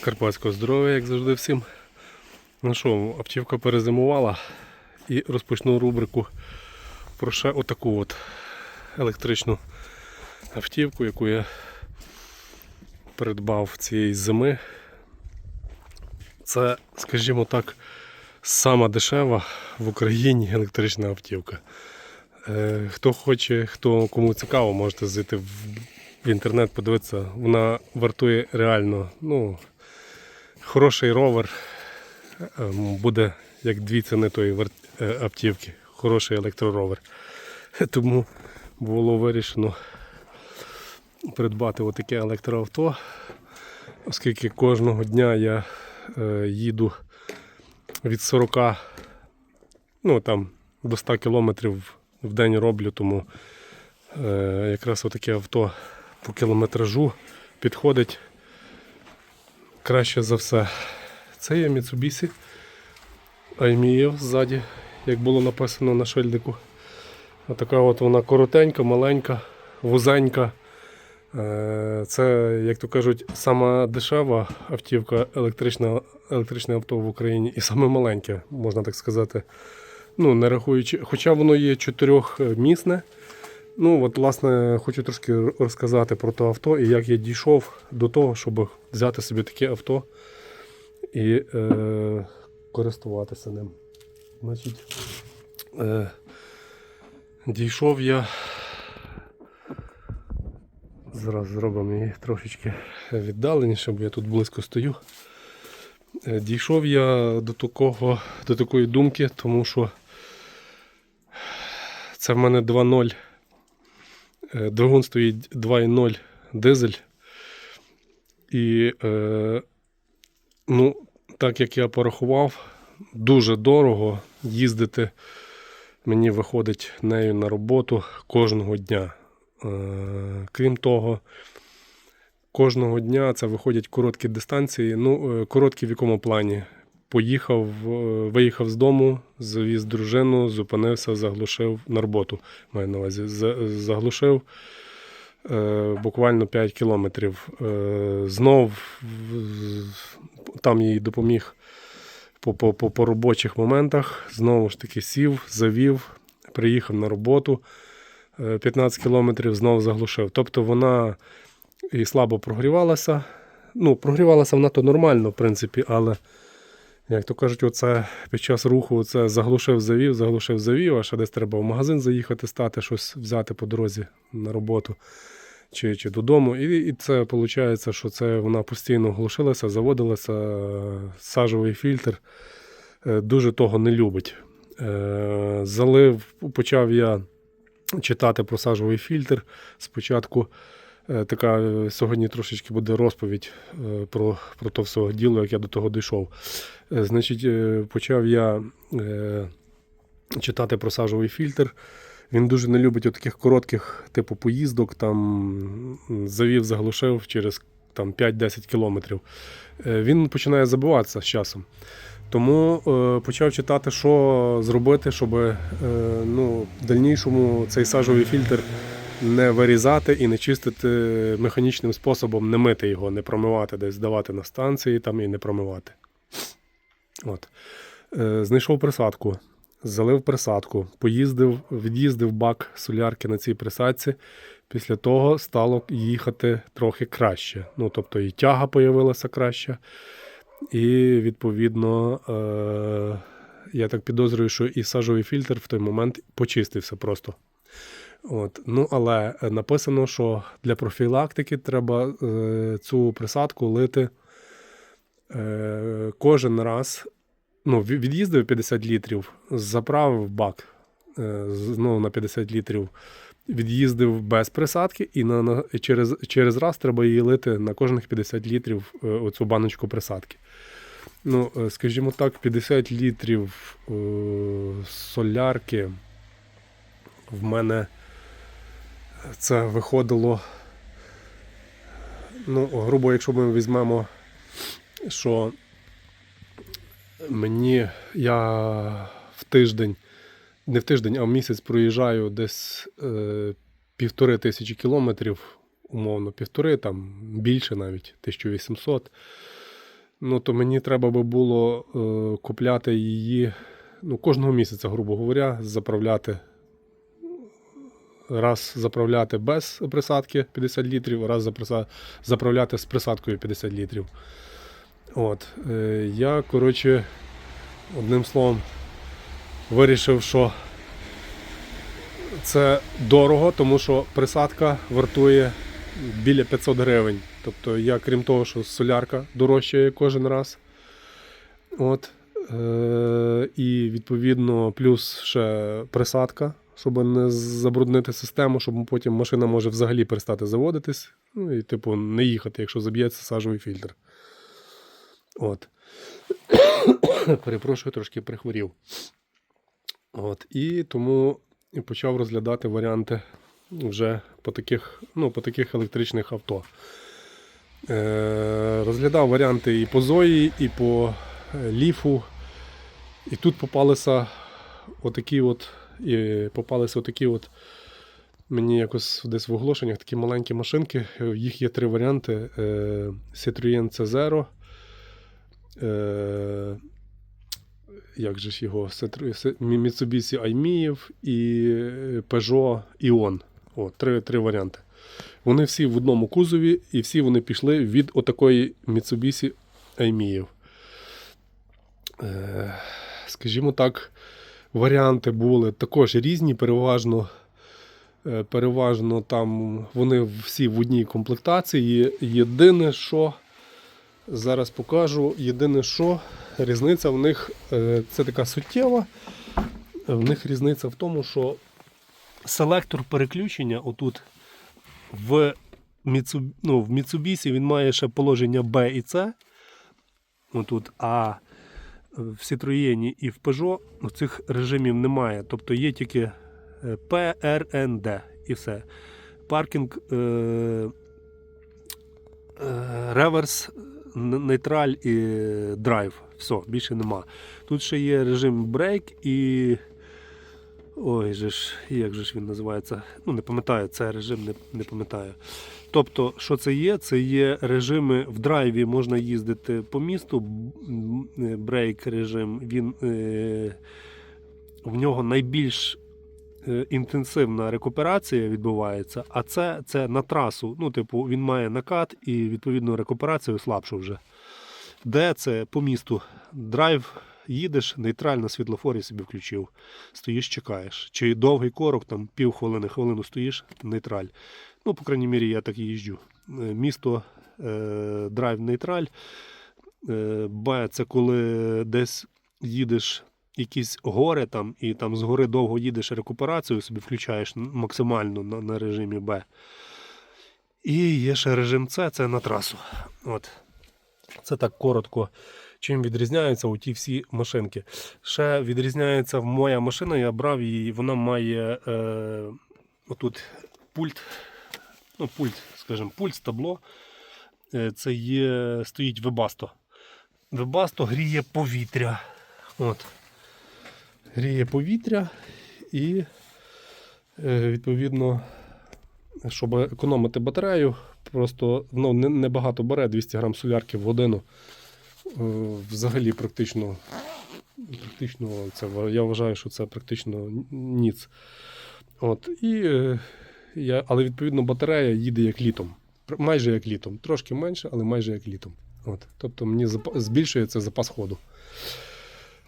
Карпатського здоров'я, як завжди всім. Ну що, автівка перезимувала і розпочну рубрику про ще отаку от електричну автівку, яку я придбав цієї зими. Це, скажімо так, сама дешева в Україні електрична автівка. Е, Хто хоче, хто кому цікаво, можете зайти в, інтернет, подивитися. Вона вартує реально ну, хороший ровер. е, Буде як дві ціни тої е, автівки. Хороший електроровер. Тому було вирішено придбати отаке електроавто, оскільки кожного дня я е, їду від 40 ну, там, до 100 кілометрів в день роблю, тому якраз отаке авто по кілометражу підходить краще за все. Це є Mitsubishi IMEO ззаді, як було написано на шильдику. Отака от вона коротенька, маленька, вузенька. Е, Це, як то кажуть, сама дешева автівка, електрична, електричне авто в Україні і саме маленьке, можна так сказати. Ну, не рахуючи, хоча воно є чотирьохмісне. Ну, от, власне, хочу трошки розказати про то авто і як я дійшов до того, щоб взяти собі таке авто і е, користуватися ним. Значить, е, дійшов я. Зараз зробимо її трошечки віддаленіше, бо я тут близько стою. Е, Дійшов я до такого, до такої думки, тому що це в мене 2.0. Е, Двигун стоїть 2.0 дизель. І е, ну, так як я порахував, дуже дорого їздити. Мені виходить нею на роботу кожного дня. Е, Крім того, кожного дня це виходять короткі дистанції. Ну, е, короткі в якому плані? Поїхав, е, виїхав з дому, завіз дружину, зупинився, заглушив на роботу. Маю на увазі, заглушив е, буквально 5 кілометрів. Е, знов там їй допоміг по, по, по, по робочих моментах. Знову ж таки сів, завів, приїхав на роботу. е, 15 кілометрів знов заглушив. Тобто вона і слабо прогрівалася. Ну, прогрівалася вона то нормально, в принципі, але, як то кажуть, оце під час руху це заглушив, завів, заглушив, завів, а ще десь треба в магазин заїхати, стати, щось взяти по дорозі на роботу чи, чи додому. І, і це виходить, що це вона постійно глушилася, заводилася, сажовий фільтр е, дуже того не любить. Е, Залив, почав я читати про сажовий фільтр. Спочатку така е, сьогодні трошечки буде розповідь е, про, про то все діло, як я до того дійшов. Е, Значить, е, почав я е, читати про сажовий фільтр. Він дуже не любить таких коротких, типу поїздок, там завів, заглушив через там, 5-10 кілометрів. Е, Він починає забиватися з часом. Тому е, почав читати, що зробити, щоб е, ну, в дальнішому цей сажовий фільтр не вирізати і не чистити механічним способом, не мити його, не промивати, десь здавати на станції там і не промивати. От. Е, знайшов присадку, залив присадку, поїздив, від'їздив бак солярки на цій присадці. Після того стало їхати трохи краще. Ну, тобто і тяга появилася краща. І відповідно, е, я так підозрюю, що і сажовий фільтр в той момент почистився просто. От. Ну, але написано, що для профілактики треба е, цю присадку лити е, кожен раз. Ну, від'їздив 50 літрів, заправив бак е, знову на 50 літрів, від'їздив без присадки, і на, на, через, через раз треба її лити на кожних 50 літрів е, оцю баночку присадки. Ну, е, скажімо так, 50 літрів е, солярки в мене це виходило. Ну, грубо, якщо ми візьмемо, що мені я в тиждень, не в тиждень, а в місяць проїжджаю десь е, півтори тисячі кілометрів, умовно, півтори, там більше навіть 1800. ну то мені треба би було е, купляти її ну, кожного місяця, грубо говоря, заправляти. Раз заправляти без присадки 50 літрів, раз заправляти з присадкою 50 літрів. От, е, я, коротше, одним словом, вирішив, що це дорого, тому що присадка вартує біля 500 гривень. Тобто я, крім того, що солярка дорожчає кожен раз. От, е, і відповідно, плюс ще присадка, щоб не забруднити систему, щоб потім машина може взагалі перестати заводитись. Ну і, типу, не їхати, якщо заб'ється сажовий фільтр. От. Перепрошую, трошки прихворів. От. І тому почав розглядати варіанти вже по таких, ну, по таких електричних авто. Е, розглядав варіанти і по Зої, і по е, Ліфу. І тут попалися отакі от, і попалися отакі от. Мені якось десь в оголошеннях такі маленькі машинки. Їх є три варіанти: Е, Citroën C0. Е, як же ж його? Mitsubishi Айміїв і Peugeot Ion. О, три, три варіанти. Вони всі в одному кузові, і всі вони пішли від отакої Mitsubishi Айміїв. Е, скажімо так, варіанти були також різні, переважно. е, Переважно там вони всі в одній комплектації. Єдине, що зараз покажу, єдине, що різниця в них е, це така суттєва. В них різниця в тому, що селектор переключення отут в Mitsubishi, ну, він має ще положення B і C. Отут, а в Citroën і в Peugeot цих режимів немає. Тобто є тільки е, N, і все. Паркінг, е, е, реверс, нейтраль і драйв. Все, більше нема. Тут ще є режим брейк і. Ой же ж, як же ж він називається? Ну, не пам'ятаю, це режим не, не пам'ятаю. Тобто, що це є? Це є режими в драйві можна їздити по місту. е, Брейк режим, він е, в нього найбільш е, інтенсивна рекуперація відбувається, а це, це на трасу. Ну, типу, він має накат і відповідно рекуперацію слабшу вже. Де це по місту? Драйв їдеш, нейтраль на світлофорі собі включив. Стоїш, чекаєш. Чи довгий корок, там півхвилини, хвилину стоїш, нейтраль. Ну, по крайній мірі, я так і їжджу. Е, Місто е, драйв нейтраль. Е, Б це коли десь їдеш якісь гори там, і там з гори довго їдеш рекуперацію, собі включаєш максимально на, на режимі Б. І є ще режим С, це на трасу. От. Це так коротко. Чим відрізняються оті всі машинки. Ще відрізняється моя машина, я брав її, вона має е, отут пульт, ну, пульт, скажімо, пульт, табло. Е, це є, стоїть Webasto. Webasto гріє повітря. От. Гріє повітря і, е, відповідно, щоб економити батарею, просто ну, небагато бере 200 грам солярки в годину. Е, Взагалі, практично, практично це, я вважаю, що це практично ніц. От, і, е, я, але відповідно батарея їде як літом. Майже як літом. Трошки менше, але майже як літом. От, тобто мені збільшується запас ходу.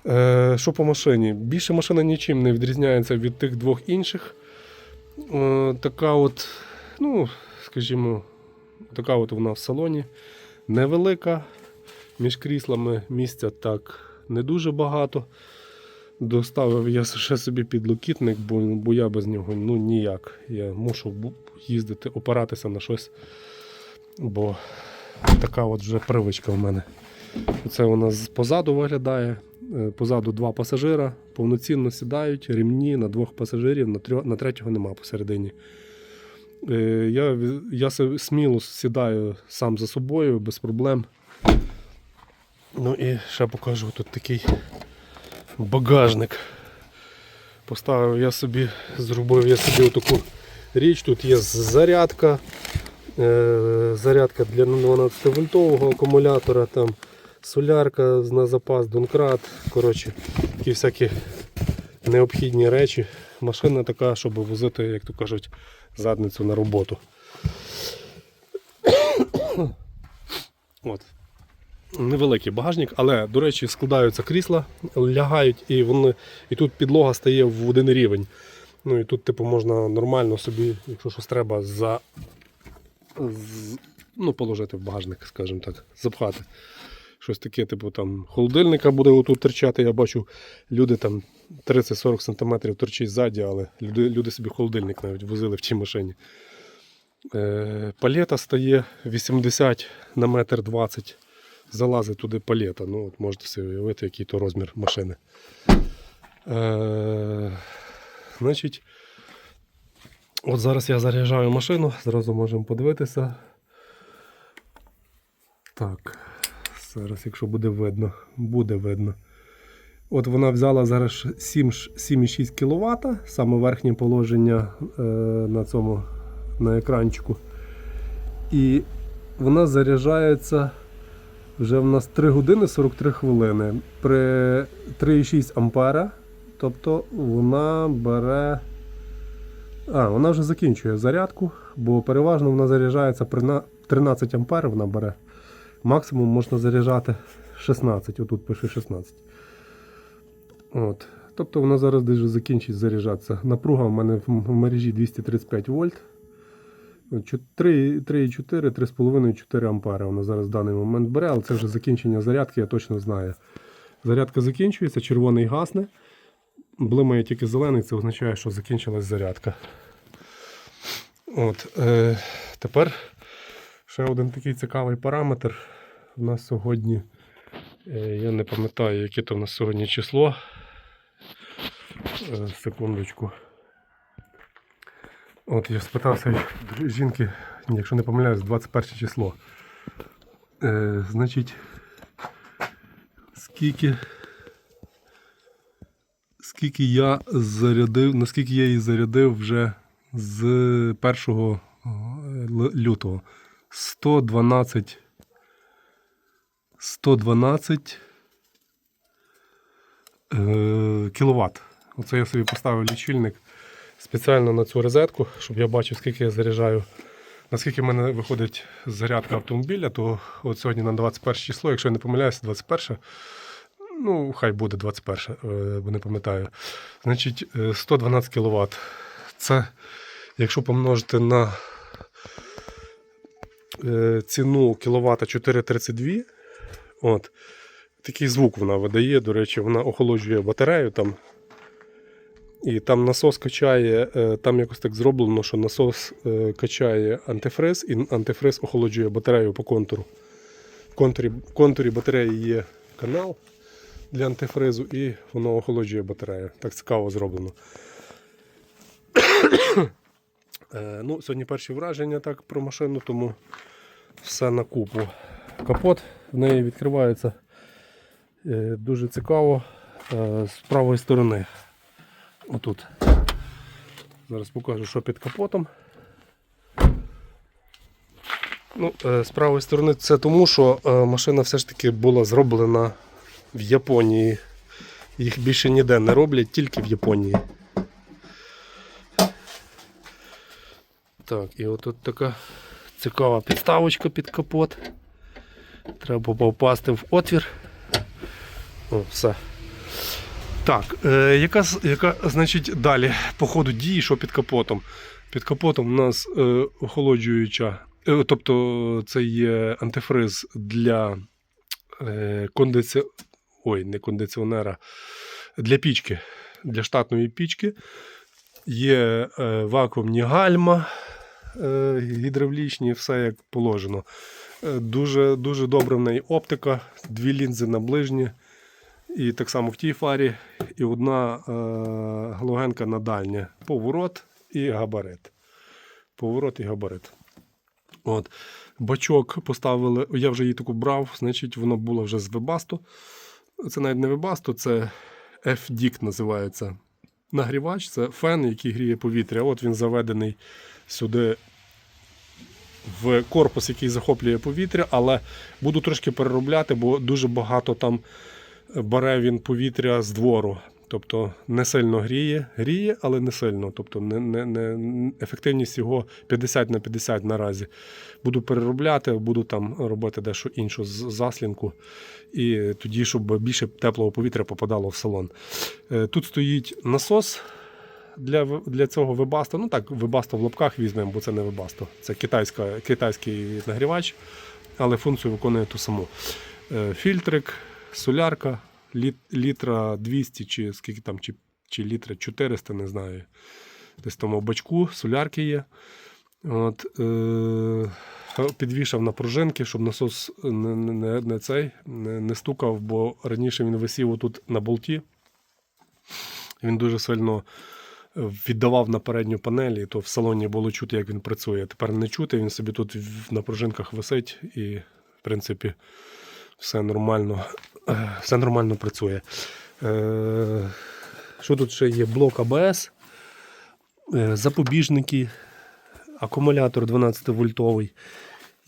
Е, що по машині? Більше машина нічим не відрізняється від тих двох інших. Е, така от, ну, скажімо, така от вона в салоні. Невелика. Між кріслами місця так не дуже багато. Доставив я ще собі підлокітник, бо, бо я без нього ну, ніяк. Я мушу їздити, опиратися на щось. Бо така от вже привичка в мене. Це вона з- позаду виглядає. Е, Позаду два пасажира, повноцінно сідають, ремні на двох пасажирів, на, трьох, на третього нема посередині. Е, Я, я сміло сідаю сам за собою, без проблем. Ну і ще покажу тут такий багажник. Поставив я собі, зробив я собі таку річ. Тут є зарядка. е, Зарядка для 12 вольтового акумулятора. Там солярка на запас, донкрат. Коротше, такі всякі необхідні речі. Машина така, щоб возити, як то кажуть, задницю на роботу. От. Невеликий багажник, але, до речі, складаються крісла, лягають і вони, і тут підлога стає в один рівень. Ну і тут, типу, можна нормально собі, якщо щось треба, за, з, ну, положити в багажник, скажімо так, запхати. Щось таке, типу, там холодильника буде отут торчати. Я бачу, люди там 30-40 см торчить ззаді, але люди, люди собі холодильник навіть возили в тій машині. Е, палета стає 80 на метр 20. Залазить туди палета. Ну, от можете собі уявити, який то розмір машини. Е, значить, от зараз я заряджаю машину, зразу можемо подивитися. Так, зараз, якщо буде видно, буде видно. От вона взяла зараз 7,6 кВт, саме верхнє положення е, на цьому на екранчику. І вона заряджається вже в нас 3 години 43 хвилини. При 3,6 ампера. Тобто вона бере. А, вона вже закінчує зарядку, бо переважно вона заряджається при 13 ампер вона бере. Максимум можна заряджати 16, отут пише 16. От. Тобто вона зараз десь закінчить заряджатися. Напруга в мене в мережі 235 вольт. 3,4, 3,5, 4 ампери вона зараз в даний момент бере, але це вже закінчення зарядки, я точно знаю. Зарядка закінчується, червоний гасне. Блимає тільки зелений, це означає, що закінчилась зарядка. От, е, тепер ще один такий цікавий параметр. У нас сьогодні, е, я не пам'ятаю, яке то в нас сьогодні число. Е, секундочку. От я спитався жінки, якщо не помиляюсь, 21 число. Е, значить, скільки, скільки я зарядив, наскільки я її зарядив вже з 1 лютого. 112 112 е, кіловат. Оце я собі поставив лічильник спеціально на цю розетку, щоб я бачив, скільки я заряджаю. Наскільки в мене виходить зарядка автомобіля, то от сьогодні на 21 число, якщо я не помиляюся, 21, ну, хай буде 21, е, бо не пам'ятаю. Значить, е, 112 кВт. Це, якщо помножити на е, ціну кіловата 4,32, от, такий звук вона видає. До речі, вона охолоджує батарею там. І там насос качає, е, там якось так зроблено, що насос е, качає антифриз, і антифриз охолоджує батарею по контуру. В контурі, в контурі батареї є канал для антифризу, і воно охолоджує батарею. Так цікаво зроблено. Е, ну, Сьогодні перші враження так про машину, тому все на купу. Капот в неї відкривається дуже цікаво з правої сторони. Отут. Зараз покажу, що під капотом. Ну, е, з правої сторони це тому, що е, машина все ж таки була зроблена в Японії. Їх більше ніде не роблять, тільки в Японії. Так, і отут така цікава підставочка під капот. Треба попасти в отвір. О, все. Так, е, яка, яка значить далі по ходу дії, що під капотом? Під капотом у нас е, охолоджуюча, е, тобто це є антифриз для е, кондиці... Ой, не кондиціонера, для пічки, для штатної пічки. Є е, вакуумні гальма е, гідравлічні, все як положено. Е, дуже, дуже добра в неї оптика, дві лінзи на ближні. І так само в тій фарі, і одна е, галогенка на дальнє. Поворот і габарит. Поворот і габарит. От. Бачок поставили, я вже її таку брав, значить воно було вже з Webasto. Це навіть не Webasto, це FDIC називається. Нагрівач це фен, який гріє повітря. От він заведений сюди в корпус, який захоплює повітря, але буду трошки переробляти, бо дуже багато там бере він повітря з двору. Тобто не сильно гріє, гріє, але не сильно. Тобто не, не, не, ефективність його 50 на 50 наразі. Буду переробляти, буду там робити дещо іншу з заслінку. І тоді, щоб більше теплого повітря попадало в салон. Е, Тут стоїть насос для, для цього вебасто. Ну так, вебасто в лапках візьмемо, бо це не вебасто. Це китайська, китайський нагрівач, але функцію виконує ту саму. Е, Фільтрик, солярка, літ, літра 200 чи скільки там, чи, чи літра 400, не знаю. Десь в тому бачку, солярки є. От, е, підвішав на пружинки, щоб насос не, не, не, цей не, не стукав, бо раніше він висів отут на болті. Він дуже сильно е, віддавав на передню панель, і то в салоні було чути, як він працює. Тепер не чути, він собі тут на пружинках висить і, в принципі, все нормально, все нормально працює. Е, Що тут ще є? Блок АБС, е, запобіжники, акумулятор 12 вольтовий,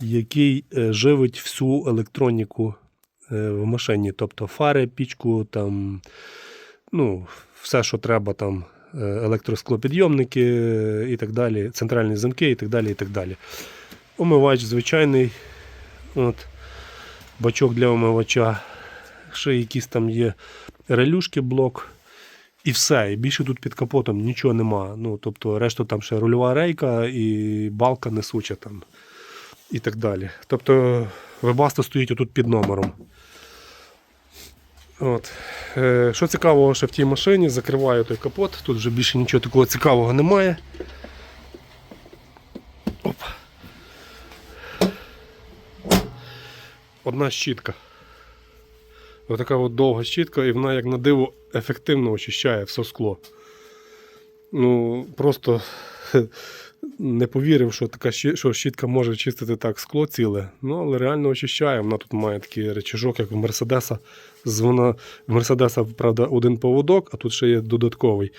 який е, живить всю електроніку е, в машині, тобто фари, пічку, там, ну, все, що треба, там, е, електросклопідйомники е, і так далі, центральні замки і так далі. і так далі. Омивач звичайний. От, бачок для омивача. Ще якісь там є релюшки, блок. І все. І більше тут під капотом нічого нема. Ну, тобто, решту там ще рульова рейка і балка несуча там. І так далі. Тобто, вебаста стоїть отут під номером. От. Е, що цікавого ще в тій машині, закриваю той капот. Тут вже більше нічого такого цікавого немає. Оп. Одна щітка. Отака от довга щітка, і вона, як на диво, ефективно очищає все скло. Ну, просто не повірив, що така що щітка може чистити так скло ціле. Ну, але реально очищає. Вона тут має такий речажок, як у Мерседеса. Вона, в Мерседеса, правда, один поводок, а тут ще є додатковий.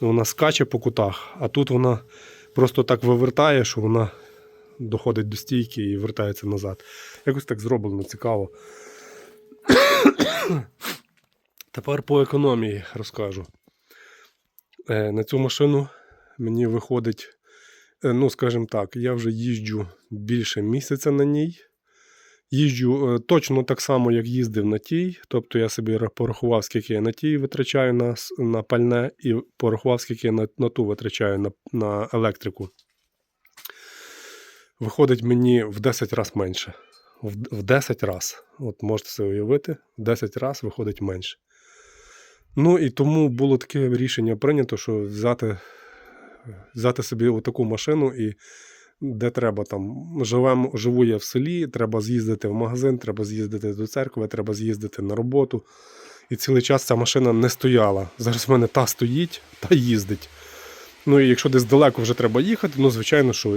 Вона скаче по кутах, а тут вона просто так вивертає, що вона доходить до стійки і вертається назад. Якось так зроблено цікаво. Тепер по економії розкажу. Е, На цю машину мені виходить, е, ну, скажімо так, я вже їжджу більше місяця на ній. Їжджу е, точно так само, як їздив на тій. Тобто я собі порахував, скільки я на тій витрачаю на, на пальне, і порахував, скільки я на, на ту витрачаю на, на електрику. Виходить мені в 10 разів менше. В, в 10 разів. От можете це уявити, в 10 разів виходить менше. Ну і тому було таке рішення прийнято, що взяти, взяти собі отаку машину і де треба там живем, живу я в селі, треба з'їздити в магазин, треба з'їздити до церкви, треба з'їздити на роботу. І цілий час ця машина не стояла. Зараз в мене та стоїть, та їздить. Ну і якщо десь далеко вже треба їхати, ну звичайно, що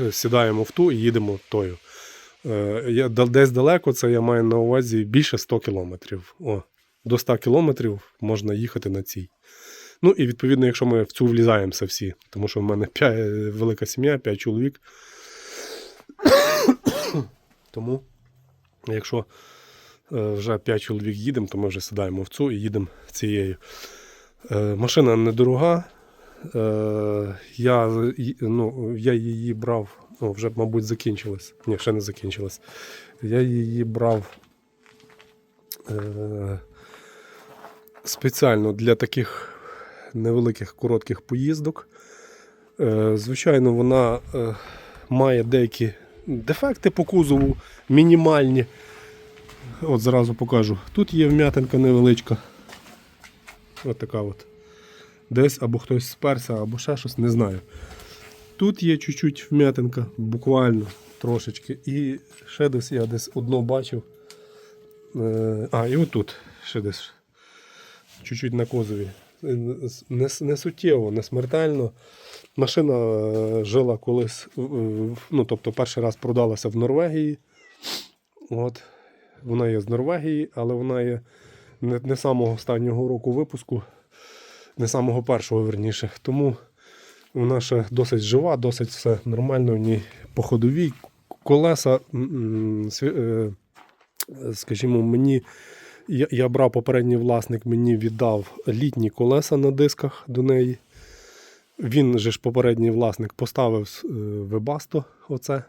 е, сідаємо в ту і їдемо тою. Е, Я, десь далеко, це я маю на увазі більше 100 кілометрів. О, до 100 кілометрів можна їхати на цій. Ну і відповідно, якщо ми в цю влізаємося всі, тому що в мене п'я- велика сім'я, 5 чоловік. Тому, якщо е, вже 5 чоловік їдемо, то ми вже сідаємо в цю і їдемо цією. Е, Машина недорога. Я, ну, я її брав, ну, вже, мабуть, закінчилась. Ні, ще не закінчилась. Я її брав е, спеціально для таких невеликих коротких поїздок. Е, Звичайно, вона е, має деякі дефекти по кузову, мінімальні. От зразу покажу. Тут є вм'ятинка невеличка. От така от. Десь або хтось сперся, або ще щось, не знаю. Тут є чуть-чуть вм'ятинка, буквально трошечки. І ще десь я десь одно бачив. Е, А, і отут ще десь чуть-чуть на козові. Е, Не, не суттєво, не смертельно. Машина е, жила колись, ну, тобто перший раз продалася в Норвегії. От. Вона є з Норвегії, але вона є не, не самого останнього року випуску, не самого першого, верніше. Тому Вона ще досить жива, досить все нормально в ній по ходовій. Колеса, е, скажімо, мені. Я, я брав попередній власник, мені віддав літні колеса на дисках до неї. Він же ж попередній власник поставив е, вебасто оце.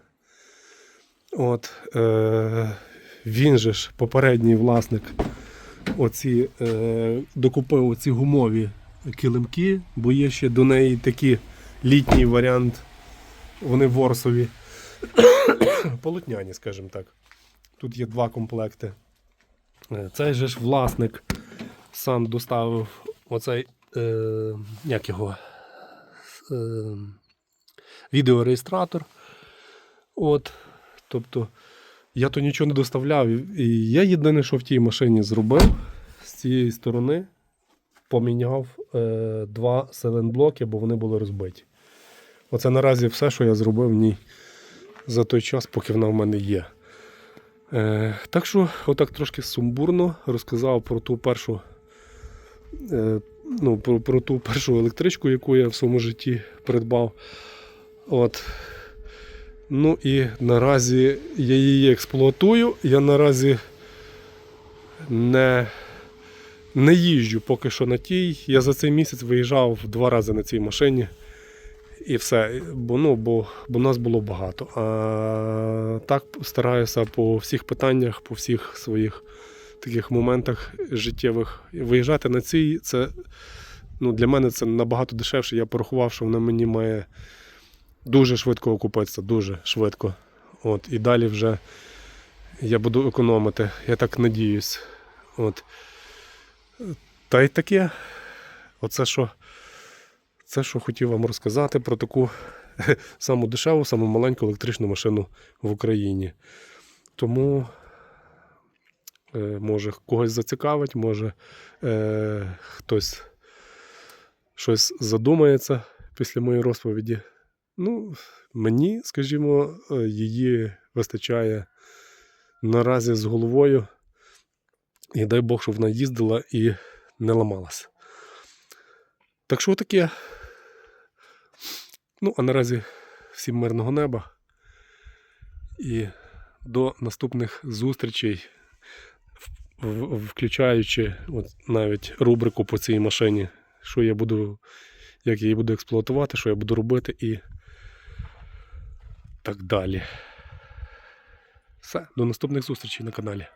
От, е, він же ж попередній власник оці, е, докупив оці гумові килимки, бо є ще до неї такі літній варіант. Вони ворсові. Полотняні, скажімо так. Тут є два комплекти. Е, Цей же ж власник сам доставив оцей, е, як його, е, відеореєстратор. От, тобто, я то нічого не доставляв. І- я єдине, що в тій машині зробив з цієї сторони, поміняв е, два селенблоки, бо вони були розбиті. Оце наразі все, що я зробив в ній за той час, поки вона в мене є. Е, так що, отак трошки сумбурно розказав про ту першу. Е, ну, про, про ту першу електричку, яку я в своєму житті придбав. От. Ну і наразі я її експлуатую. Я наразі не, не їжджу поки що на тій. Я за цей місяць виїжджав два рази на цій машині. І все. Бо, ну, бо, бо нас було багато. А так стараюся по всіх питаннях, по всіх своїх таких моментах життєвих виїжджати на цій. Це ну, для мене це набагато дешевше. Я порахував, що вона мені має дуже швидко окупитися, дуже швидко. От, і далі вже я буду економити, я так надіюсь. От. Та й таке. Оце що, це, що хотів вам розказати про таку саму дешеву, саму маленьку електричну машину в Україні. Тому, е, може, когось зацікавить, може е, хтось щось задумається після моєї розповіді. Ну, мені, скажімо, е, її вистачає наразі з головою. І дай Бог, щоб вона їздила і не ламалась. Так що таке. Ну, а наразі всім мирного неба. І до наступних зустрічей, включаючи от навіть рубрику по цій машині, що я буду, як я її буду експлуатувати, що я буду робити і так далі. Все, до наступних зустрічей на каналі.